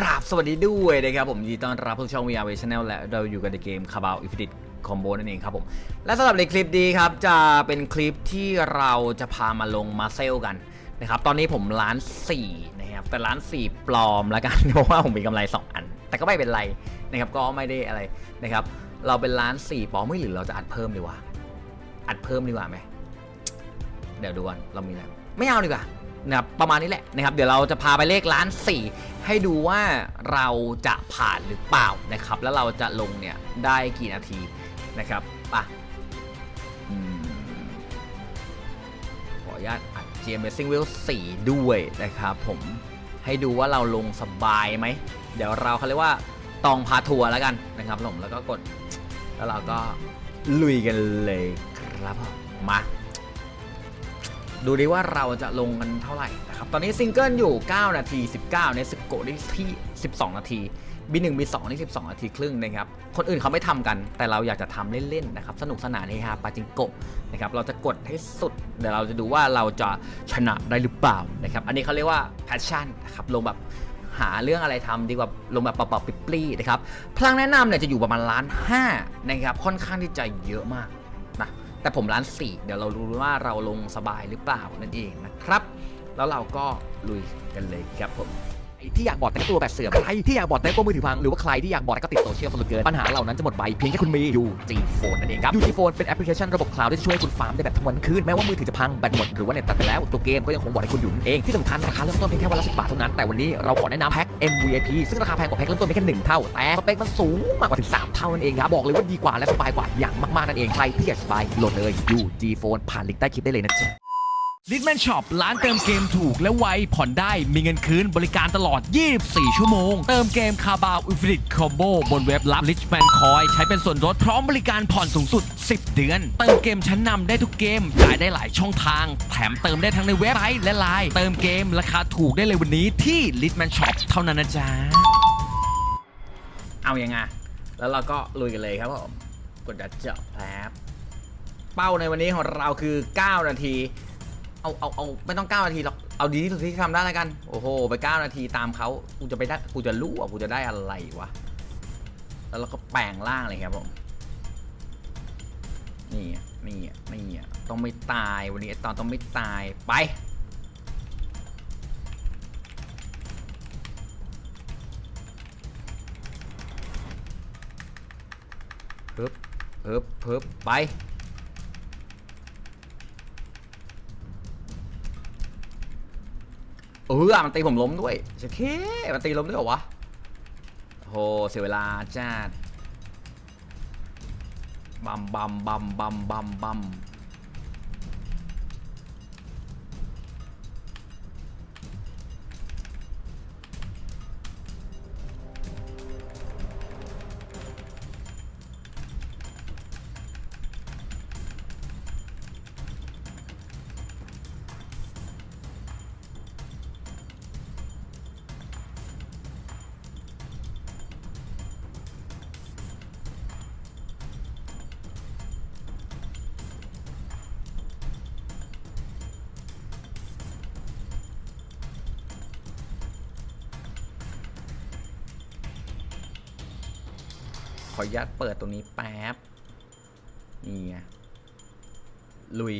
กราบสวัสดีด้วยนะครับผมยินดีต้อนรับผู้ชม VR Channel และเราอยู่กันในเกม c a b a l Infinite Combo นั่นเองครับผม และสำหรับในคลิปนี้ครับ จะเป็นคลิปที่เราจะพามาลงมาเซลกันนะครับ ตอนนี้ผมล้าน4นะครับ แต่ล้าน 4 ปลอมแล้วกัน เพราะว่าผมมีกำไร 2 อัน แต่ก็ไม่เป็นไรนะครับ ก็ไม่ได้อะไรนะครับ เราเป็นล้าน 4 ปลอมไม่หรือเราจะอัดเพิ่มดีวะ อัดเพิ่มดีกว่าไหม เดี๋ยวดูกันเรามีอะไรไม่เอาดีกว่า นะครับประมาณนี้แหละนะครับเดี๋ยวเราจะพาไปเลขล้านสี่ให้ดูว่าเราจะผ่านหรือเปล่านะครับแล้วเราจะลงเนี่ยได้กี่นาทีนะครับป่ะขออนุญาตอัด GM Racing Wheel 4 ด้วยนะครับผมให้ดูว่าเราลงสบายไหม เดี๋ยวเราเขาเรียกว่าตองพาทัวร์แล้วกันนะครับผมแล้วก็กด แล้วเราก็ลุยกันเลยครับมา ดูดิว่าเราจะลงกันเท่าไหร่นะครับตอนนี้ซิงเกิลอยู่ 9 นาที 19ในสโกได้ที่ 12 นาทีบีหนึ่งบีสองนี่12 นาทีครึ่งนะครับคนอื่นเขาไม่ทำกัน แต่เราอยากจะทำเล่นๆนะครับสนุกสนานเฮฮาปาจิงโกะนะครับเราจะกดให้สุดเดี๋ยวเราจะดูว่าเราจะชนะได้หรือเปล่านะครับอันนี้เขาเรียกว่า passion นะครับลงแบบหาเรื่องอะไรทำดีกว่าลงแบบเปล่าๆปลี้นะครับพลังแนะนำเนี่ยจะอยู่ประมาณล้านห้านะครับค่อนข้างที่จะเยอะมาก แต่ผมล้านสี่เดี๋ยวเรารู้ว่าเราลงสบายหรือเปล่านั่นเองนะครับ แล้วเราก็ลุยกันเลยครับผม ที่อยากบอดแต่งตัวแบบเสื่อมใครที่อยากบอดแต่งตัวมือถือพังหรือว่าใครที่อยากบอดแต่ก็ติดโซเชียลสนุกเกินปัญหาเหล่านั้นจะหมดไปเพียงแค่คุณมี UG Phone นั่นเองครับ UG Phone เป็นแอปพลิเคชันระบบคลาวด์ที่ช่วยให้คุณฟาร์มได้แบบทั้งวันคืนแม้ว่ามือถือจะพังแบตหมดหรือว่าเน็ตตัดไปแล้วตัวเกมก็ยังคงบอดให้คุณอยู่นั่นเองที่สำคัญราคาเริ่มต้นเพียงแค่วันละ10บาทเท่านั้นแต่วันนี้เราขอแนะนำแพ็ค MVP ซึ่งราคาแพงกว่าแพ็คเริ่มต้นเพียงแค่หนึ่งเท่าแต่สเปคมันสูงมากกว่าถึงสามเท่านั่นเองครับบอกเลยว่าดีกว่าและสบายกว่าอย่างมากๆนั่นเองใครที่อยากสบายโหลดเลย UG Phone ผ่านลิงก์ใต้คลิปได้เลยนะจ๊ะ ลิทแมนช็อปร้านเติมเกมถูกและไว ผ่อนได้มีเงินคืนบริการตลอด 24 ชั่วโมง เติมเกมคาบาวอินฟินิตคอมโบบนเว็บรับ Richman Coin ใช้เป็นส่วนลดพร้อมบริการผ่อนสูงสุด 10 เดือน เติมเกมชั้นนำได้ทุกเกม จ่ายได้หลายช่องทาง แถมเติมได้ทั้งในเว็บไซต์และไลน์เติมเกมราคาถูกได้เลยวันนี้ที่ Litman Shop เท่านั้นนะจ๊ะเอาอยังไงแล้วเราก็ลุยกันเลยครับผมกดดัดเจาะแป๊บเป้าในวันนี้ของเราคือ 9 นาที เอาเอาเอาไม่ต้อง 9 นาทีหรอกเอาดีที่สุดที่ทำได้แล้วกัน โอ้โห ไป 9 นาทีตามเขากูจะไปได้กูจะรู้อะกูจะได้อะไรวะ แล้วเราก็แปลงร่างเลยครับผมนี่อะนี่อะนี่อะต้องไม่ตายวันนี้ตอนต้องไม่ตายไปปึ๊บปึ๊บปึ๊บไป เออมันตีผมล้มด้วยโอเคมันตีล้มด้วยเหรอวะโหเสียเวลาจ้าบัมบัมบัมบัมบัมบัม ขออนุญาตเปิดตรงนี้แป๊บ นี่ไง ลุย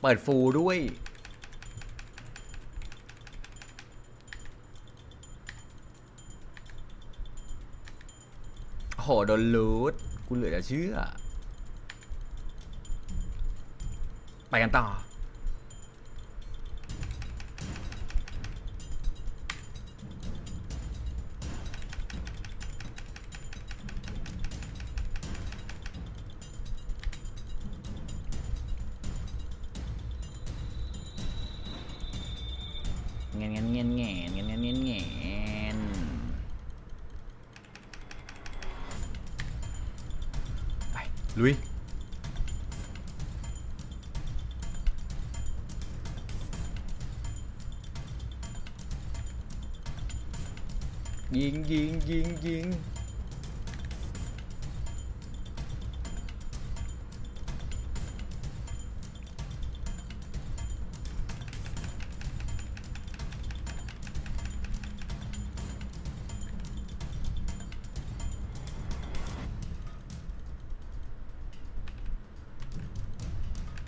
เปิดฟูลด้วยโอ้โห โดนลูดกูเหลือจะเชื่อ ไปกันต่อ งนแงนแงนแงนแงนแงนไปลุยยิงยิงยิงยิง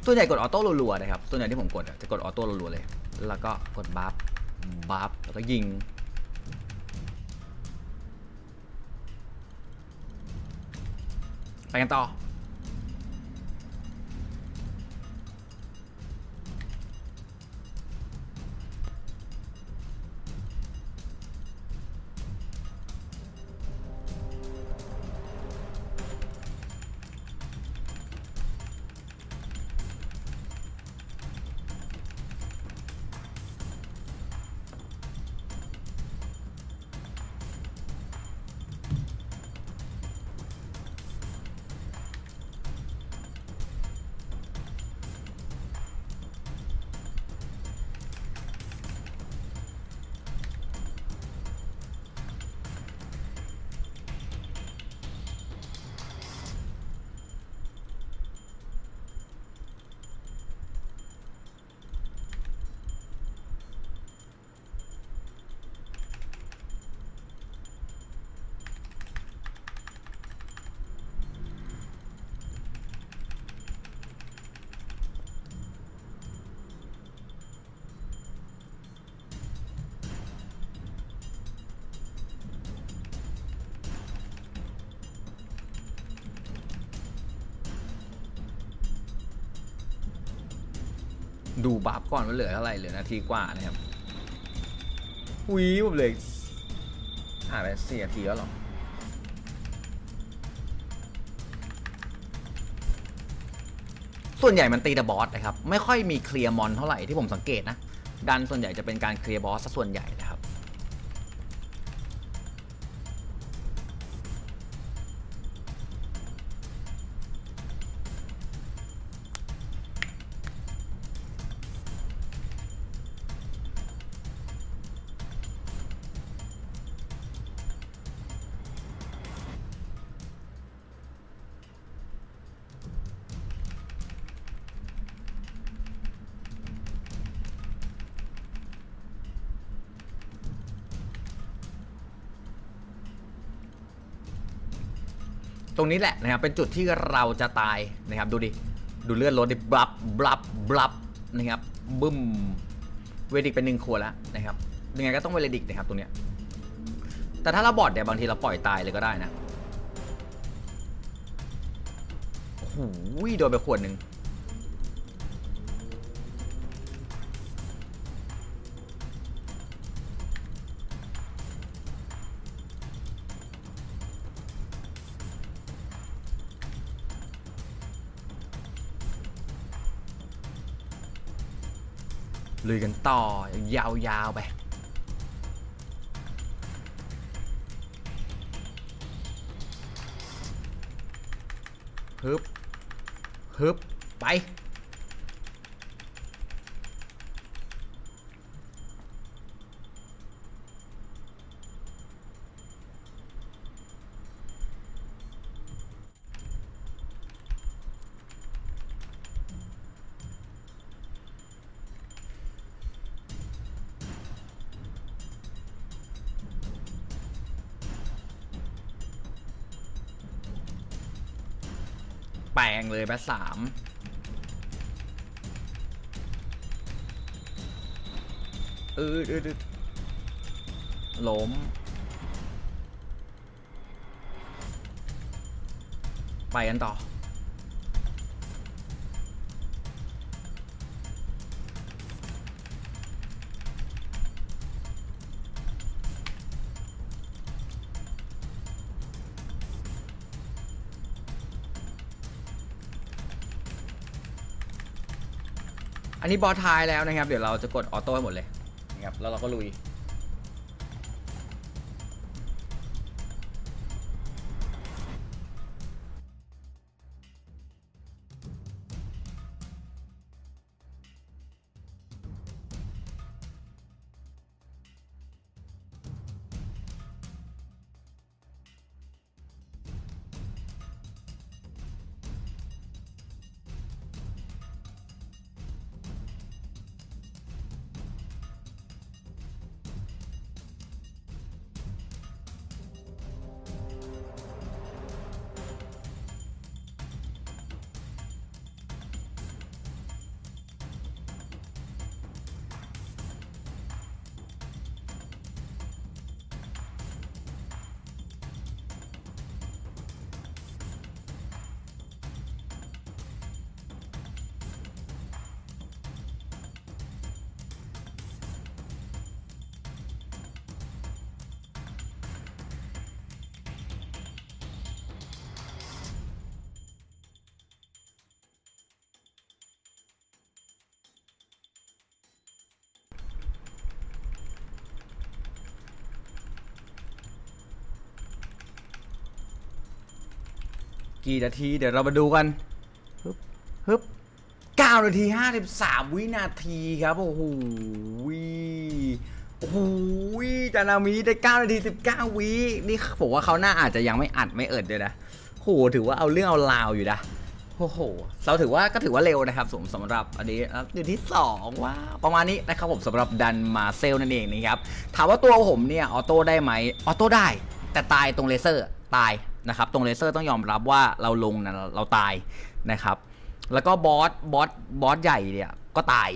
ส่วนใหญ่กดออโต้รัวๆนะครับส่วนใหญ่ที่ผมกดจะกดออโต้รัวๆเลย แล้วก็กดบัฟบัฟแล้วก็ยิงไปกันต่อ ดูบัฟก่อนว่าเหลือเท่าไหร่เหลือนาทีกว่านะครับอุ้ยผมเลยอ่านไปสี่นาทีแล้วหรอส่วนใหญ่มันตีแต่บอสนะครับ ไม่ค่อยมีเคลียร์มอนเท่าไหร่ที่ผมสังเกตนะ ดันส่วนใหญ่จะเป็นการเคลียร์บอสซะส่วนใหญ่นะครับ รงนี้แหละนะครับเป็นจุดที่เราจะตายนะครับดูดิดูเลือดรถดิบลับบลับบลับนะครับบึ้มเวดิกเป็นหนึ่งขวดแล้วนะครับยังไงก็ต้องเวดิกนะครับตรงเนี้ยแต่ถ้าเราบอดเนี่ยบางทีเราปล่อยตายเลยก็ได้นะโอ้โหโดนไปขวดหนึ่ง ลุยกันต่อยาวๆไปฮึบฮึบไป ปลงเลยแปสามเออเออเออล้ม ไปกันต่อ อันนี้บอสท้ายแล้วนะครับ เดี๋ยวเราจะกดออโต้ให้หมดเลยนะครับแล้วเราก็ลุย กี่นาที เดี๋ยวเรามาดูกันฮึบฮึบเก้านาทีห้าสิบสามวินาทีครับ โอ้โหโอ้โหจานามิได้เก้านาทีสิบเก้าวินี่ผมว่าเขาหน่าอาจจะยังไม่อัดไม่เอิดเลยนะโหถือว่าเอาเรื่องเอาราวอยู่นะโอ้โห เราถือว่าก็ถือว่าเร็วนะครับสมสำหรับอันนี้นะครับอยู่ที่2ว้าประมาณนี้นะครับผมสำหรับดันมาเซลนั่นเองนะครับ ถามว่าตัวผมเนี่ยออโต้ได้ไหมออโต้ได้ แต่ตายตรงเลเซอร์ตาย นะครับตรงเลเซอร์ต้องยอมรับว่าเราลงนะเราตายนะครับ แล้วก็บอสบอสบอสใหญ่เนี่ยก็ตาย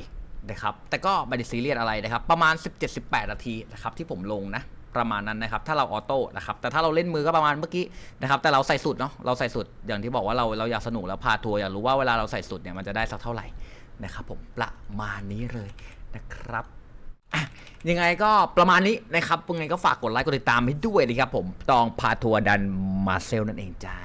นะครับแต่ก็ไม่ได้ซีเรียสอะไรนะครับ ประมาณ 17-18 นาทีนะครับที่ผมลงนะประมาณนั้นนะครับ ถ้าเราออโต้นะครับแต่ถ้าเราเล่นมือก็ประมาณเมื่อกี้นะครับ แต่เราใส่สุดเนาะเราใส่สุดอย่างที่บอกว่าเราเราอยากสนุกแล้วพาทัวร์อยากรู้ว่าเวลาเราใส่สุดเนี่ยมันจะได้สักเท่าไหร่นะครับผมประมาณนี้เลยนะครับ ยังไงก็ประมาณนี้นะครับยังไงก็ฝากกดไลค์กดติดตามให้ด้วยนะครับผมตองพาทัวร์ดันมาเซลนั่นเองจ้า